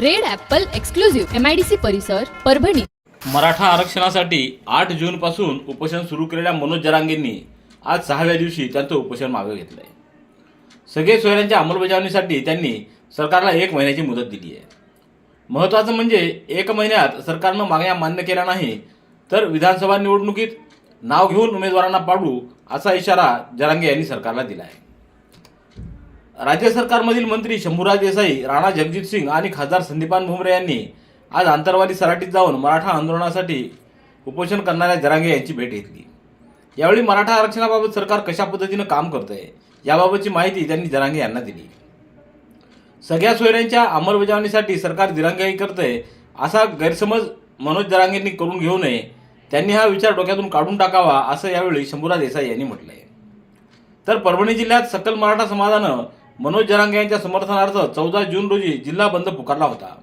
Red apple exclusive MIDC परिसर परभणी. मराठा आरक्षणासाठी आठ जून पासून उपोषण सुरू केलेल्या मनोज जरांगेंनी आज सहाव्या दिवशी त्यांचं उपोषण मागे घेतलंय. सगळे सोयऱ्यांच्या अंमलबजावणीसाठी त्यांनी सरकारला एक महिन्याची मुदत दिली आहे. महत्वाचं म्हणजे एक महिन्यात सरकारनं मागण्या मान्य केल्या नाही तर विधानसभा निवडणुकीत नाव घेऊन उमेदवारांना पाडू असा इशारा जरांगे यांनी सरकारला दिला आहे राज्य सरकारमधील मंत्री शंभूराज देसाई राणा जगजित सिंग आणि खासदार संदीपान भुमरे यांनी आज आंतरवादी सराटीत जाऊन मराठा आंदोलनासाठी उपोषण करणाऱ्या जरांगे यांची भेट घेतली. यावेळी मराठा आरक्षणाबाबत सरकार कशा पद्धतीनं काम करतंय याबाबतची माहिती त्यांनी जरांगे यांना दिली. सगळ्या सोयऱ्यांच्या अंमलबजावणीसाठी सरकार दिरंगाई करतंय असा गैरसमज मनोज जरांगेंनी करून घेऊ नये त्यांनी हा विचार डोक्यातून काढून टाकावा असं यावेळी शंभूराज देसाई यांनी म्हटलंय. तर परभणी जिल्ह्यात सकल मराठा समाजानं मनोज जरांगे यांच्या समर्थनार्थ चौदा जून रोजी जिल्हा बंद पुकारला होता.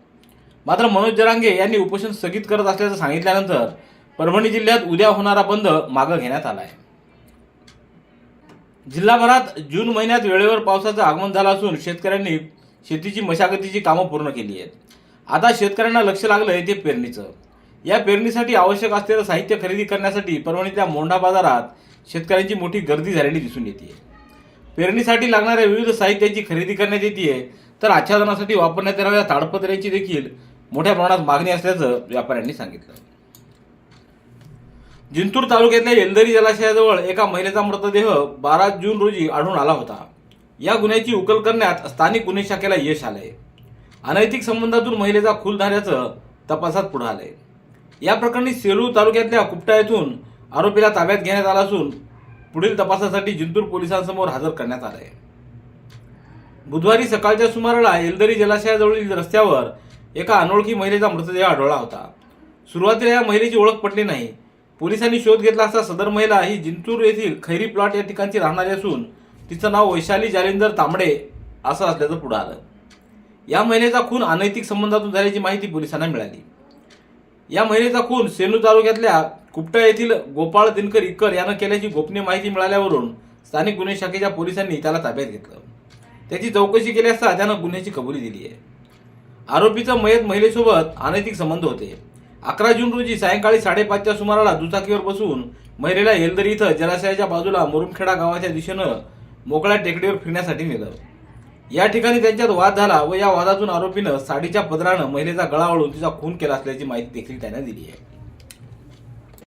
मात्र मनोज जरांगे यांनी उपोषण स्थगित करत असल्याचं सांगितल्यानंतर परभणी जिल्ह्यात उद्या होणारा बंद मागं घेण्यात आला आहे जिल्हाभरात जून महिन्यात वेळेवर पावसाचं आगमन झालं असून शेतकऱ्यांनी शेतीची मशागतीची कामं पूर्ण केली आहेत. आता शेतकऱ्यांना लक्ष लागलं आहे ते पेरणीचं. या पेरणीसाठी आवश्यक असलेलं साहित्य खरेदी करण्यासाठी परभणीतल्या मोंढा बाजारात शेतकऱ्यांची मोठी गर्दी झालेली दिसून येते पेरणीसाठी लागणाऱ्या विविध साहित्याची खरेदी करण्यात येते तर आच्छादनासाठी वापरण्यात येणाऱ्या ताडपत्र्याची देखील मोठ्या प्रमाणात मागणी असल्याचं व्यापाऱ्यांनी सांगितलं. जिंतूर तालुक्यातल्या येलदरी जलाशयाजवळ एका महिलेचा मृतदेह बारा जून रोजी आढळून आला होता. या गुन्ह्याची उकल करण्यात स्थानिक गुन्हे शाखेला यश आलंय. अनैतिक संबंधातून महिलेचा खूल झाल्याचं तपासात पुढे आलंय. या प्रकरणी सेलू तालुक्यातल्या कुपटा येथून आरोपीला ताब्यात घेण्यात आला असून पुढील तपासासाठी जिंतूर पोलिसांसमोर हजर करण्यात आलं आहे बुधवारी सकाळच्या सुमाराला येलदरी जलाशयाजवळील रस्त्यावर एका अनोळखी महिलेचा मृतदेह आढळला होता. सुरुवातीला या महिलेची ओळख पटली नाही. पोलिसांनी शोध घेतला असता सदर महिला ही जिंतूर येथील खैरी प्लॉट या ठिकाणची राहणारी असून तिचं नाव वैशाली जालिंदर तांबडे असं असल्याचं पुढं आलं. या महिलेचा खून अनैतिक संबंधातून झाल्याची माहिती पोलिसांना मिळाली. या महिलेचा खून सेलू तालुक्यातल्या कुपटा येथील गोपाळ दिनकर इक्कर यानं केल्याची गोपनीय माहिती मिळाल्यावरून स्थानिक गुन्हे शाखेच्या पोलिसांनी त्याला ताब्यात घेतलं. त्याची चौकशी केली असता त्यानं गुन्ह्याची कबुली दिली आहे. आरोपीचं मयत महिलेसोबत अनैतिक संबंध होते. अकरा जून रोजी सायंकाळी साडेपाचच्या सुमाराला दुचाकीवर बसून महिलेला येलदरी इथं जलाशयाच्या बाजूला मुरुमखेडा गावाच्या दिशेनं मोकळ्या टेकडीवर फिरण्यासाठी नेलं. या ठिकाणी त्यांच्यात वाद झाला व या वादातून आरोपीनं साडीच्या पदरानं महिलेचा गळा वळून तिचा खून केला असल्याची माहिती देखील त्यानं दिली आहे.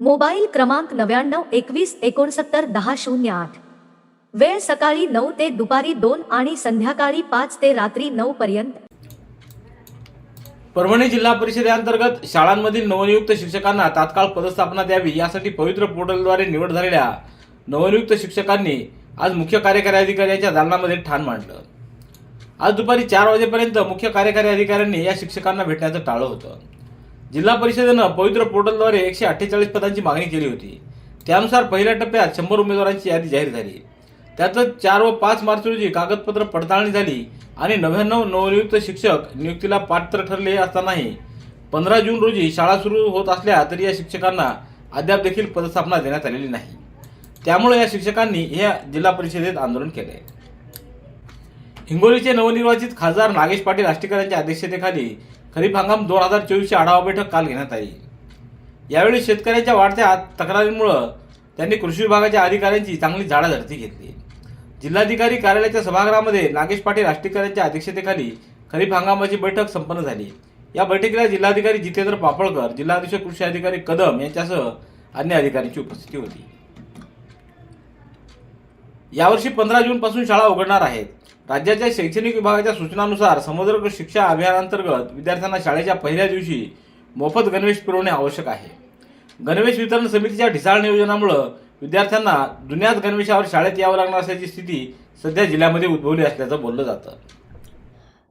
मोबाईल क्रमांक नव्याण्णव एकवीस एकोणसत्तर दहा शून्य आठ. वेळ सकाळी नऊ ते दुपारी दोन आणि संध्याकाळी पाच ते रात्री नऊ पर्यंत. परभणी जिल्हा परिषदेअंतर्गत शाळांमधील नवनियुक्त शिक्षकांना तात्काळ पदस्थापना द्यावी यासाठी पवित्र पोर्टलद्वारे निवड झालेल्या नवनियुक्त शिक्षकांनी आज मुख्य कार्यकारी अधिकाऱ्यांच्या दालनामध्ये ठाण मांडलं. आज दुपारी चार वाजेपर्यंत मुख्य कार्यकारी अधिकाऱ्यांनी या शिक्षकांना भेटण्याचं टाळलं होतं. जिल्हा परिषदेनं पवित्र पोर्टलद्वारे एकशे अठ्ठेचाळीस पदांची मागणी केली होती. त्यानुसार पहिल्या टप्प्यात शंभर उमेदवारांची यादी जाहीर झाली. त्यातच चार व पाच मार्च रोजी कागदपत्र पडताळणी झाली आणि नव्याण्णव नवनियुक्त शिक्षक नियुक्तीला पात्र ठरले असतानाही पंधरा जून रोजी शाळा सुरू होत असल्या तरी या शिक्षकांना अद्याप देखील पदस्थापना देण्यात आलेली नाही. त्यामुळे या शिक्षकांनी या जिल्हा परिषदेत आंदोलन केले हिंगोलीचे नवनिर्वाचित खासदार नागेश पाटील आष्टीकर यांच्या अध्यक्षतेखाली खरीप हंगाम दोन हजार चोवीसची आढावा बैठक काल घेण्यात आली. यावेळी शेतकऱ्यांच्या वाढत्या तक्रारींमुळं त्यांनी कृषी विभागाच्या अधिकाऱ्यांची चांगली झाडाझडती घेतली. जिल्हाधिकारी कार्यालयाच्या सभागृहामध्ये नागेश पाटील राष्ट्रीयकरांच्या अध्यक्षतेखाली खरीप हंगामाची बैठक संपन्न झाली. या बैठकीला जिल्हाधिकारी जितेंद्र पापळकर जिल्हाधीश कृषी अधिकारी कदम यांच्यासह अन्य अधिकाऱ्यांची उपस्थिती होती. यावर्षी पंधरा जूनपासून शाळा उघडणार आहेत. राज्याच्या शैक्षणिक विभागाच्या सूचनानुसार समुद्र शिक्षा अभियानांतर्गत विद्यार्थ्यांना शाळेच्या पहिल्या दिवशी मोफत गणवेश पुरवणे आवश्यक आहे. गणवेश वितरण समितीच्या ढिसाळ नियोजनामुळं विद्यार्थ्यांना जुन्याच गणवेशावर शाळेत यावं लागणार असल्याची स्थिती सध्या जिल्ह्यामध्ये उद्भवली असल्याचं बोललं जातं.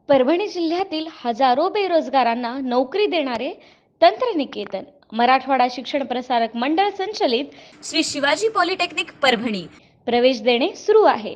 परभणी जिल्ह्यातील हजारो बेरोजगारांना नोकरी देणारे तंत्रनिकेतन मराठवाडा शिक्षण प्रसारक मंडळ संचलित श्री शिवाजी पॉलिटेक्निक परभणी. प्रवेश देणे सुरू आहे.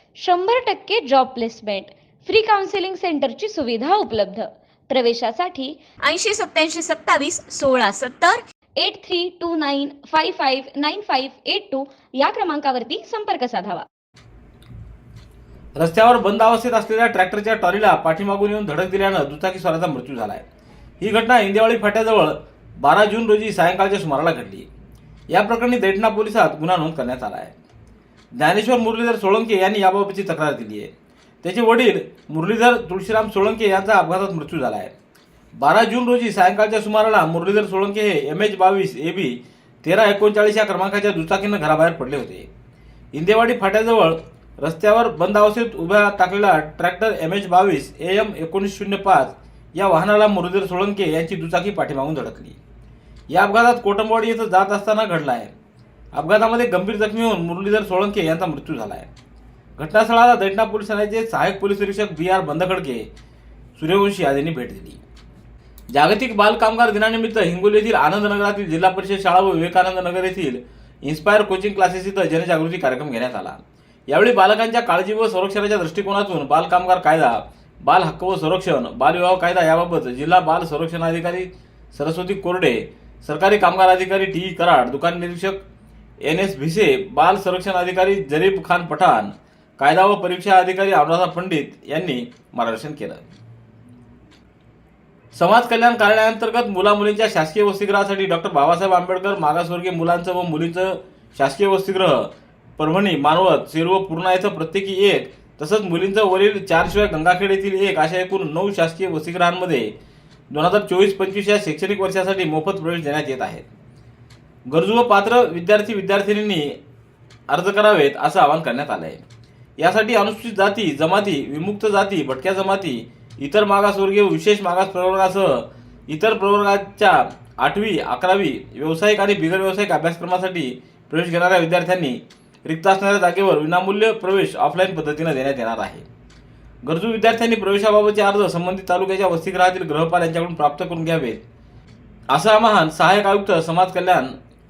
शंभर टक्के जॉब प्लेसमेंट फ्री काउन्सिलिंग सेंटरची सुविधा उपलब्ध. प्रवेशासाठी ऐंशी सत्याऐंशी सत्तावीस सोळा सत्तर eight three two nine five five nine five eight two या क्रमांकावरती संपर्क साधावा. रस्त्यावर बंद अवस्थेत असलेल्या ट्रॅक्टरच्या टॉलीला पाठीमागून येऊन धडक दिल्यानं दुचाकी स्वराचा मृत्यू झालाय. ही घटना इंदेवाळी फाट्याजवळ बारा जून रोजी सायंकाळच्या सुमाराला घडली. या प्रकरणी दैठणा पोलिसात गुन्हा नोंद करण्यात आला आहे. ज्ञानेश्वर मुरलीधर सोळंके यांनी याबाबतची तक्रार दिली आहे. त्याचे वडील मुरलीधर तुळशीराम सोळंके यांचा अपघातात मृत्यू झाला आहे. बारा जून रोजी सायंकाळच्या सुमाराला मुरलीधर सोळंके हे एम एच बावीस ए बी तेरा एकोणचाळीस या क्रमांकाच्या दुचाकीनं घराबाहेर पडले होते. इंदेवाडी फाट्याजवळ रस्त्यावर बंद अवस्थेत उभ्या टाकलेला ट्रॅक्टर एम एच बावीस ए एम एकोणीस शून्य पाच या वाहनाला मुरलीधर सोळंके यांची दुचाकी पाठीमागून धडकली. या अपघातात कोटंबवाडी येथे जात असताना घडला आहे. अपघातामध्ये गंभीर जखमी होऊन मुरलीधर सोळंके यांचा मृत्यू झाला आहे घटनास्थळाला दैंडा पोलीस ठाण्याचे सहाय्यक पोलीस निरीक्षक बी आर बंदखडके सूर्यवंशी यांनी भेट दिली. जागतिक बाल कामगार दिनानिमित्त हिंगोली येथील आनंद नगरातील जिल्हा परिषद शाळा व विवेकानंद नगर येथील इन्स्पायर कोचिंग क्लासेस इथं जनजागृती कार्यक्रम घेण्यात आला. यावेळी बालकांच्या काळजी व संरक्षणाच्या दृष्टिकोनातून बाल कामगार कायदा बाल हक्क व संरक्षण बालविवाह कायदा याबाबत जिल्हा बाल संरक्षण अधिकारी सरस्वती कोरडे सरकारी कामगार अधिकारी टी ई कराड दुकान निरीक्षक एन एस भिसे बाल संरक्षण अधिकारी जरीब खान पठाण कायदा व परीक्षा अधिकारी अनुराधा पंडित यांनी मार्गदर्शन केलं. समाज कल्याण कार्यालयाअंतर्गत मुला मुलींच्या शासकीय वसतिगृहासाठी डॉक्टर बाबासाहेब आंबेडकर मागासवर्गीय मुलांचं व मुलींचं शासकीय वसतिगृह परभणी मानवत सेलू व पूर्णा येथं प्रत्येकी एक तसंच मुलींचं वरील चारशिवाय गंगाखेड येथील एक अशा एकूण नऊ शासकीय वसतिगृहांमध्ये दोन हजार चोवीस पंचवीस या शैक्षणिक वर्षासाठी मोफत प्रवेश देण्यात येत आहेत गरजू व पात्र विद्यार्थी विद्यार्थिनींनी अर्ज करावेत असं आवाहन करण्यात आलं आहे यासाठी अनुसूचित जाती जमाती विमुक्त जाती भटक्या जमाती इतर मागासवर्गीय विशेष मागास प्रवर्गासह इतर प्रवर्गाच्या आठवी अकरावी व्यावसायिक आणि बिगर व्यावसायिक अभ्यासक्रमासाठी प्रवेश घेणाऱ्या विद्यार्थ्यांनी रिक्त असणाऱ्या जागेवर विनामूल्य प्रवेश ऑफलाईन पद्धतीनं देण्यात येणार आहे. गरजू विद्यार्थ्यांनी प्रवेशाबाबतचे अर्ज संबंधित तालुक्याच्या वसतिगृहातील ग्रहपाल यांच्याकडून प्राप्त करून घ्यावेत. असं आवाहन सहाय्यक आयुक्त समाज कल्याण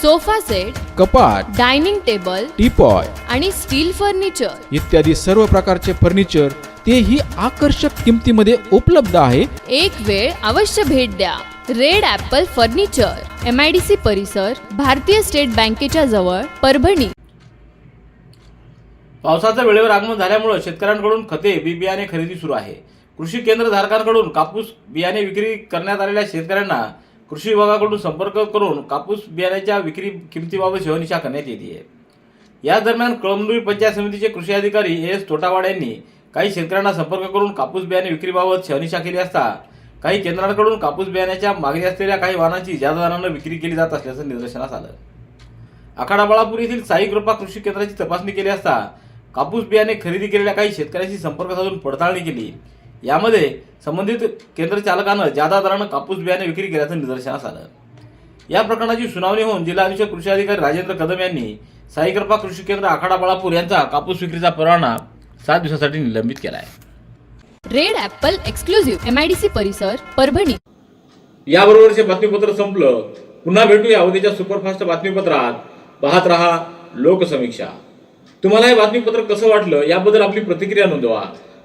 sofa set कपाट डायनिंग टेबल टीपॉय आणि स्टील फर्निचर. इत्यादी सर्व प्रकारचे फर्निचर तेही आकर्षक किमतीमध्ये उपलब्ध आहे. एक वेळ अवश्य भेट द्या. Red apple furniture M I D C परिसर भारतीय स्टेट बँकेच्या जवळ परभणी. पावसाचं वेळेवर आगमन झाल्यामुळे शेतकऱ्यांकडून खते बी बियाणे खरेदी सुरू आहे. कृषी केंद्र धारकांकडून कापूस बियाणे विक्री करण्यात आलेल्या शेतकऱ्यांना कृषी विभागाकडून संपर्क करून कापूस बियाण्याच्या विक्री किमतीबाबत शहनिशा करण्यात येते. या दरम्यान कळमनुरी पंचायत समितीचे कृषी अधिकारी ए एस तोटावाड यांनी काही शेतकऱ्यांना संपर्क करून कापूस बियाणे विक्रीबाबत शहनिशा केली असता काही केंद्रांकडून कापूस बियाण्याच्या मागणी असलेल्या काही वाहनांची ज्यादा दरानं विक्री केली जात असल्याचं निदर्शनास आलं. आखाडा बाळापूर येथील साई कृपा कृषी केंद्राची तपासणी केली असता कापूस बियाणे खरेदी केलेल्या काही शेतकऱ्यांशी संपर्क साधून पडताळणी केली. यामध्ये संबंधित केंद्र चालकानं जादा दरानं कापूस बियाणे विक्री केल्याचं निदर्शनास आलं. या प्रकरणाची सुनावणी होऊन जिल्हा अधीक्षक कृषी अधिकारी राजेंद्र कदम यांनी साईकृपा कृषी केंद्र आखाडा बाळापूर यांचा कापूस विक्रीचा परवाना सात दिवसासाठी निलंबित केला आहे रेड ॲपल एक्सक्लुझिव्ह एमआयडीसी परिसर परभणी. याबरोबरचे बातमीपत्र संपलं. पुन्हा भेटूया उद्याच्या सुपरफास्ट बातमीपत्रात. पाहत रहा लोकसमीक्षा. तुम्हाला हे बातमीपत्र कसं वाटलं याबद्दल आपली प्रतिक्रिया नोंदवा.